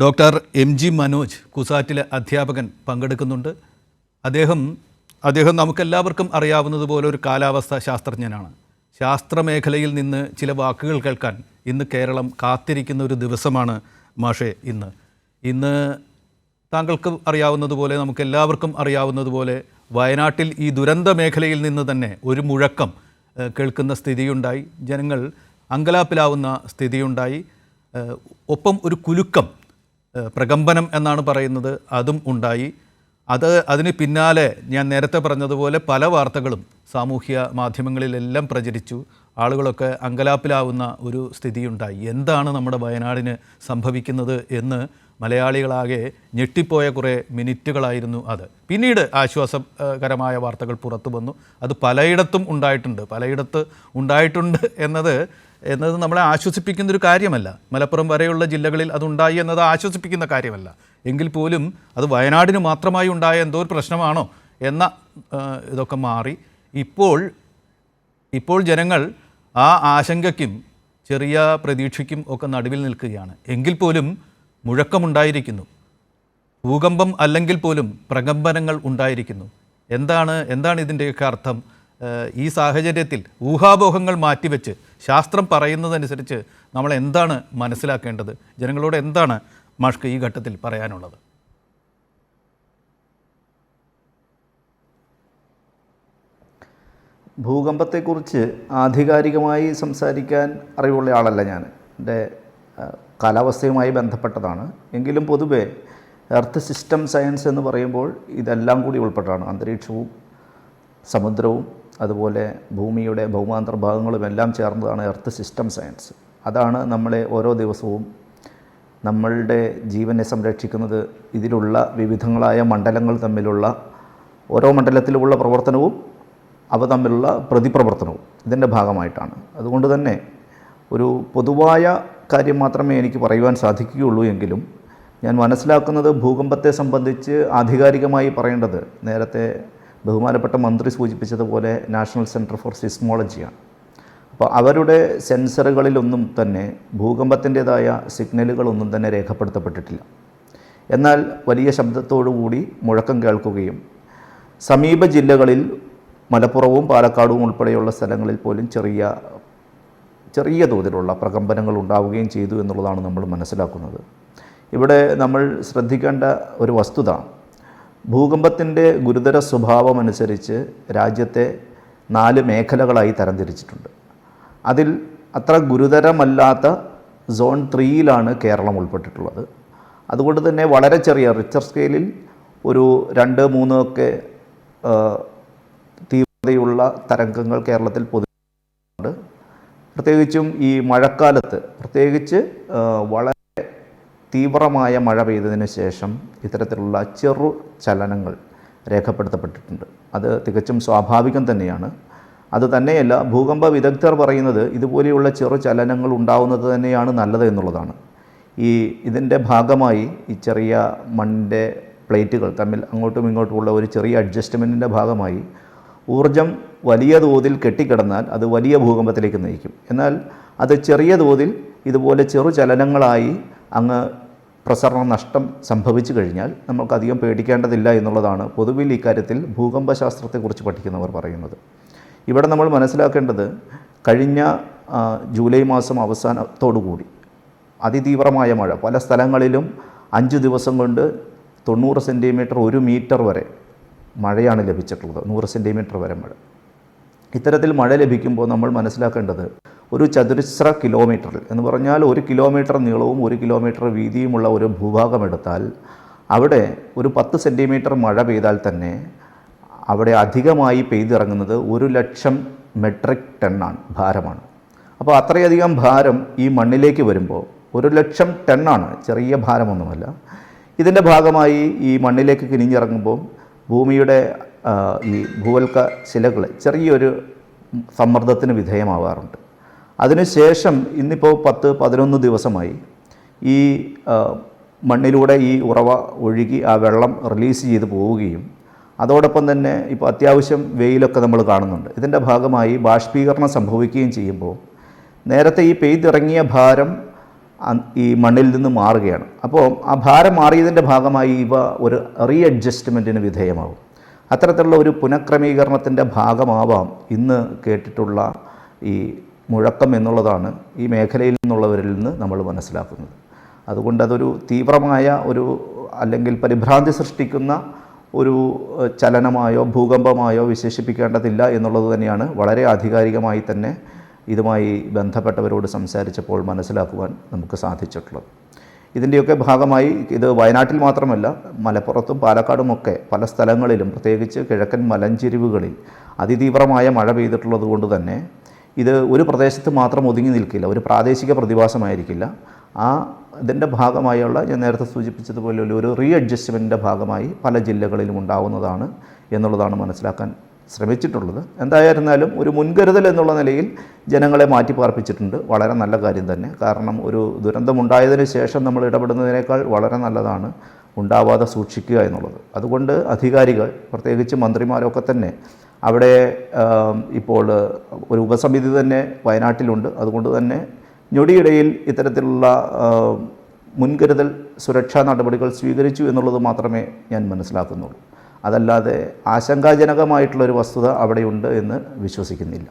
Doctor M G Manoj കുസാറ്റിലെ അധ്യാപകൻ പങ്കെടുക്കുന്നുണ്ട്. അദ്ദേഹം അദ്ദേഹം നമുക്കെല്ലാവർക്കും അറിയാവുന്നതുപോലെ ഒരു കാലാവസ്ഥ ശാസ്ത്രജ്ഞനാണ്. ശാസ്ത്രമേഖലയിൽ നിന്ന് ചില വാക്കുകൾ കേൾക്കാൻ ഇന്ന് കേരളം കാത്തിരിക്കുന്ന ഒരു ദിവസമാണ് മാഷെ ഇന്ന്. ഇന്ന് താങ്കൾക്ക് അറിയാവുന്നതുപോലെ നമുക്കെല്ലാവർക്കും അറിയാവുന്നതുപോലെ വയനാട്ടിൽ ഈ ദുരന്ത മേഖലയിൽ നിന്ന് തന്നെ ഒരു മുഴക്കം കേൾക്കുന്ന സ്ഥിതിയുണ്ടായി. ജനങ്ങൾ അങ്കലാപ്പിലാവുന്ന സ്ഥിതിയുണ്ടായി. ഒപ്പം ഒരു കുലുക്കം പ്രകമ്പനം എന്നാണ് പറയുന്നത്. അതും ഉണ്ടായി. അത് അതിന് പിന്നാലെ ഞാൻ നേരത്തെ പറഞ്ഞതുപോലെ പല വാർത്തകളും സാമൂഹ്യ മാധ്യമങ്ങളിലെല്ലാം പ്രചരിച്ചു. ആളുകളൊക്കെ അങ്കലാപ്പിലാവുന്ന ഒരു സ്ഥിതിയുണ്ടായി. എന്താണ് നമ്മുടെ വയനാടിന് സംഭവിക്കുന്നത് എന്ന് മലയാളികളാകെ ഞെട്ടിപ്പോയ കുറേ മിനിറ്റുകളായിരുന്നു അത്. പിന്നീട് ആശ്വാസകരമായ വാർത്തകൾ പുറത്തു വന്നു. അത് പലയിടത്തും ഉണ്ടായിട്ടുണ്ട്. പലയിടത്ത് ഉണ്ടായിട്ടുണ്ട് എന്നത് എന്നത് നമ്മളെ ആശ്വസിപ്പിക്കുന്ന ഒരു കാര്യമല്ല. മലപ്പുറം വരെയുള്ള ജില്ലകളിൽ അതുണ്ടായി എന്നത് ആശ്വസിപ്പിക്കുന്ന കാര്യമല്ല. എങ്കിൽ പോലും അത് വയനാടിന് മാത്രമായി ഉണ്ടായ എന്തോ ഒരു പ്രശ്നമാണോ എന്ന ഇതൊക്കെ മാറി. ഇപ്പോൾ ഇപ്പോൾ ജനങ്ങൾ ആ ആശങ്കയ്ക്കും ചെറിയ പ്രതീക്ഷയ്ക്കും ഒക്കെ നടുവിൽ നിൽക്കുകയാണ്. എങ്കിൽ പോലും മുഴക്കമുണ്ടായിരിക്കുന്നു. ഭൂകമ്പം അല്ലെങ്കിൽ പോലും പ്രകമ്പനങ്ങൾ ഉണ്ടായിരിക്കുന്നു. എന്താണ് എന്താണ് ഇതിന്റെയൊക്കെ അർത്ഥം? ഈ സാഹചര്യത്തിൽ ഊഹാപോഹങ്ങൾ മാറ്റിവെച്ച് ശാസ്ത്രം പറയുന്നതനുസരിച്ച് നമ്മൾ എന്താണ് മനസ്സിലാക്കേണ്ടത്? ജനങ്ങളോട് എന്താണ് മാഷ്ക്ക് ഈ ഘട്ടത്തിൽ പറയാനുള്ളത്? ഭൂകമ്പത്തെക്കുറിച്ച് ആധികാരികമായി സംസാരിക്കാൻ അറിവുള്ള ആളല്ല ഞാൻ. എന്റെ കാലാവസ്ഥയുമായി ബന്ധപ്പെട്ടതാണ്. എങ്കിലും പൊതുവേ എർത്ത് സിസ്റ്റം സയൻസ് എന്ന് പറയുമ്പോൾ ഇതെല്ലാം കൂടി ഉൾപ്പെട്ടാണ്. അന്തരീക്ഷവും സമുദ്രവും അതുപോലെ ഭൂമിയുടെ ഭൗമാന്തർ ഭാഗങ്ങളും എല്ലാം ചേർന്നതാണ് എർത്ത് സിസ്റ്റം സയൻസ് അതാണ് നമ്മളെ ഓരോ ദിവസവും നമ്മളുടെ ജീവനെ സംരക്ഷിക്കുന്നത്. ഇതിലുള്ള വിവിധങ്ങളായ മണ്ഡലങ്ങൾ തമ്മിലുള്ള ഓരോ മണ്ഡലത്തിലുമുള്ള പ്രവർത്തനവും അവ തമ്മിലുള്ള പ്രതിപ്രവർത്തനവും ഇതിന്റെ ഭാഗമായിട്ടാണ്. അതുകൊണ്ട് തന്നെ ഒരു പൊതുവായ കാര്യം മാത്രമേ എനിക്ക് പറയുവാൻ സാധിക്കുകയുള്ളൂ എങ്കിലും ഞാൻ മനസ്സിലാക്കുന്നത് ഭൂകമ്പത്തെ സംബന്ധിച്ച് ആധികാരികമായി പറയേണ്ടത് നേരത്തെ ബഹുമാനപ്പെട്ട മന്ത്രി സൂചിപ്പിച്ചതുപോലെ നാഷണൽ സെന്റർ ഫോർ സിസ്മോളജിയാണ്. അപ്പോൾ അവരുടെ സെൻസറുകളിലൊന്നും തന്നെ ഭൂകമ്പത്തിന്റേതായ സിഗ്നലുകളൊന്നും തന്നെ രേഖപ്പെടുത്തപ്പെട്ടിട്ടില്ല. എന്നാൽ വലിയ ശബ്ദത്തോടുകൂടി മുഴക്കം കേൾക്കുകയും സമീപ ജില്ലകളിൽ മലപ്പുറവും പാലക്കാടും ഉൾപ്പെടെയുള്ള സ്ഥലങ്ങളിൽ പോലും ചെറിയ ചെറിയ തോതിലുള്ള പ്രകമ്പനങ്ങൾ ഉണ്ടാവുകയും ചെയ്തു എന്നുള്ളതാണ് നമ്മൾ മനസ്സിലാക്കുന്നത്. ഇവിടെ നമ്മൾ ശ്രദ്ധിക്കേണ്ട ഒരു വസ്തുത ഭൂകമ്പത്തിന്റെ ഗുരുതര സ്വഭാവമനുസരിച്ച് രാജ്യത്തെ നാല് മേഖലകളായി തരംതിരിച്ചിട്ടുണ്ട്. അതിൽ അത്ര ഗുരുതരമല്ലാത്ത സോൺ ത്രീയിലാണ് കേരളം ഉൾപ്പെട്ടിട്ടുള്ളത്. അതുകൊണ്ട് തന്നെ വളരെ ചെറിയ റിച്ചർ സ്കെയിലിൽ ഒരു രണ്ട് മൂന്ന് ഒക്കെ തീവ്രതയുള്ള തരംഗങ്ങൾ കേരളത്തിൽ പൊതുവെ പ്രത്യേകിച്ചും ഈ മഴക്കാലത്ത് പ്രത്യേകിച്ച് വളരെ തീവ്രമായ മഴ പെയ്തതിന് ശേഷം ഇത്തരത്തിലുള്ള ചെറു ചലനങ്ങൾ രേഖപ്പെടുത്തപ്പെട്ടിട്ടുണ്ട്. അത് തികച്ചും സ്വാഭാവികം തന്നെയാണ്. അത് തന്നെയല്ല ഭൂകമ്പ വിദഗ്ധർ പറയുന്നത് ഇതുപോലെയുള്ള ചെറു ചലനങ്ങൾ ഉണ്ടാവുന്നത് തന്നെയാണ് നല്ലത് എന്നുള്ളതാണ്. ഈ ഇതിന്റെ ഭാഗമായി ഈ ചെറിയ മണ്ണിന്റെ പ്ലേറ്റുകൾ തമ്മിൽ അങ്ങോട്ടും ഇങ്ങോട്ടുമുള്ള ഒരു ചെറിയ അഡ്ജസ്റ്റ്മെന്റിന്റെ ഭാഗമായി ഊർജം വലിയ തോതിൽ കെട്ടിക്കിടന്നാൽ അത് വലിയ ഭൂകമ്പത്തിലേക്ക് നയിക്കും. എന്നാൽ അത് ചെറിയ തോതിൽ ഇതുപോലെ ചെറു ചലനങ്ങളായി അങ്ങ് പ്രസരണ നഷ്ടം സംഭവിച്ചു കഴിഞ്ഞാൽ നമുക്കധികം പേടിക്കേണ്ടതില്ല എന്നുള്ളതാണ് പൊതുവിൽ ഇക്കാര്യത്തിൽ ഭൂകമ്പശാസ്ത്രത്തെക്കുറിച്ച് പഠിക്കുന്നവർ പറയുന്നത്. ഇവിടെ നമ്മൾ മനസ്സിലാക്കേണ്ടത് കഴിഞ്ഞ ജൂലൈ മാസം അവസാനത്തോടു കൂടി അതിതീവ്രമായ മഴ. പല സ്ഥലങ്ങളിലും അഞ്ച് ദിവസം കൊണ്ട് തൊണ്ണൂറ് സെന്റിമീറ്റർ ഒരു മീറ്റർ വരെ മഴയാണ് ലഭിച്ചിട്ടുള്ളത്. നൂറ് സെന്റിമീറ്റർ വരെ മഴ. ഇത്തരത്തിൽ മഴ ലഭിക്കുമ്പോൾ നമ്മൾ മനസ്സിലാക്കേണ്ടത് ഒരു ചതുരശ്ര കിലോമീറ്ററിൽ എന്ന് പറഞ്ഞാൽ ഒരു കിലോമീറ്റർ നീളവും ഒരു കിലോമീറ്റർ വീതിയുമുള്ള ഒരു ഭൂഭാഗം എടുത്താൽ അവിടെ ഒരു പത്ത് സെന്റിമീറ്റർ മഴ പെയ്താൽ തന്നെ അവിടെ അധികമായി പെയ്തിറങ്ങുന്നത് ഒരു ലക്ഷം മെട്രിക് ടണ്ണാണ് ഭാരമാണ്. അപ്പോൾ അത്രയധികം ഭാരം ഈ മണ്ണിലേക്ക് വരുമ്പോൾ ഒരു ലക്ഷം ടണ്ണാണ് ചെറിയ ഭാരമൊന്നുമല്ല. ഇതിന്റെ ഭാഗമായി ഈ മണ്ണിലേക്ക് കിനിഞ്ഞിറങ്ങുമ്പോൾ ഭൂമിയുടെ ഈ ഭൂവൽക്ക ശിലകൾ ചെറിയൊരു സമ്മർദ്ദത്തിന് വിധേയമാവാറുണ്ട്. അതിനുശേഷം ഇന്നിപ്പോൾ പത്ത് പതിനൊന്ന് ദിവസമായി ഈ മണ്ണിലൂടെ ഈ ഉറവ ഒഴുകി ആ വെള്ളം റിലീസ് ചെയ്ത് പോവുകയും അതോടൊപ്പം തന്നെ ഇപ്പോൾ അത്യാവശ്യം വെയിലൊക്കെ നമ്മൾ കാണുന്നുണ്ട്. ഇതിന്റെ ഭാഗമായി ബാഷ്പീകരണം സംഭവിക്കുകയും ചെയ്യുമ്പോൾ നേരത്തെ ഈ പെയ്തിറങ്ങിയ ഭാരം ഈ മണ്ണിൽ നിന്ന് മാറുകയാണ്. അപ്പോൾ ആ ഭാരം മാറിയതിന്റെ ഭാഗമായി ഇവ ഒരു റീ അഡ്ജസ്റ്റ്മെന്റിന് വിധേയമാവും. അത്തരത്തിലുള്ള ഒരു പുനഃക്രമീകരണത്തിന്റെ ഭാഗമാവാം ഇന്ന് കേട്ടിട്ടുള്ള ഈ മുഴക്കം എന്നുള്ളതാണ് ഈ മേഖലയിൽ നിന്നുള്ളവരിൽ നിന്ന് നമ്മൾ മനസ്സിലാക്കുന്നത്. അതുകൊണ്ട് അതൊരു തീവ്രമായ ഒരു അല്ലെങ്കിൽ പരിഭ്രാന്തി സൃഷ്ടിക്കുന്ന ഒരു ചലനമായോ ഭൂകമ്പമായോ വിശേഷിപ്പിക്കേണ്ടതില്ല എന്നുള്ളത് തന്നെയാണ് വളരെ ആധികാരികമായി തന്നെ ഇതുമായി ബന്ധപ്പെട്ടവരോട് സംസാരിച്ചപ്പോൾ മനസ്സിലാക്കുവാൻ നമുക്ക് സാധിച്ചിട്ടുള്ളത്. ഇതിന്റെയൊക്കെ ഭാഗമായി ഇത് വയനാട്ടിൽ മാത്രമല്ല മലപ്പുറത്തും പാലക്കാടുമൊക്കെ പല സ്ഥലങ്ങളിലും പ്രത്യേകിച്ച് കിഴക്കൻ മലഞ്ചെരിവുകളിൽ അതിതീവ്രമായ മഴ പെയ്തിട്ടുള്ളത് കൊണ്ട് തന്നെ ഇത് ഒരു പ്രദേശത്ത് മാത്രം ഒതുങ്ങി നിൽക്കില്ല ഒരു പ്രാദേശിക പ്രതിഭാസമായിരിക്കില്ല. ആ ഇതിന്റെ ഭാഗമായുള്ള ഞാൻ നേരത്തെ സൂചിപ്പിച്ചതുപോലെ ഒരു റീ അഡ്ജസ്റ്റ്മെന്റിന്റെ ഭാഗമായി പല ജില്ലകളിലും ഉണ്ടാവുന്നതാണ് എന്നുള്ളതാണ് മനസ്സിലാക്കാൻ ശ്രമിച്ചിട്ടുള്ളത്. എന്തായിരുന്നാലും ഒരു മുൻകരുതൽ എന്നുള്ള നിലയിൽ ജനങ്ങളെ മാറ്റി പാർപ്പിച്ചിട്ടുണ്ട് വളരെ നല്ല കാര്യം തന്നെ. കാരണം ഒരു ദുരന്തമുണ്ടായതിനു ശേഷം നമ്മൾ ഇടപെടുന്നതിനേക്കാൾ വളരെ നല്ലതാണ് ഉണ്ടാവാതെ സൂക്ഷിക്കുക എന്നുള്ളത്. അതുകൊണ്ട് അധികാരികൾ പ്രത്യേകിച്ച് മന്ത്രിമാരൊക്കെ തന്നെ അവിടെ ഇപ്പോൾ ഒരു ഉപസമിതി തന്നെ വയനാട്ടിലുണ്ട്. അതുകൊണ്ട് തന്നെ ഞൊടിയിടയിൽ ഇത്തരത്തിലുള്ള മുൻകരുതൽ സുരക്ഷാ നടപടികൾ സ്വീകരിച്ചു എന്നുള്ളത് മാത്രമേ ഞാൻ മനസ്സിലാക്കുന്നുള്ളൂ. അതല്ലാതെ ആശങ്കാജനകമായിട്ടുള്ളൊരു വസ്തുത അവിടെയുണ്ട് എന്ന് വിശ്വസിക്കുന്നില്ല.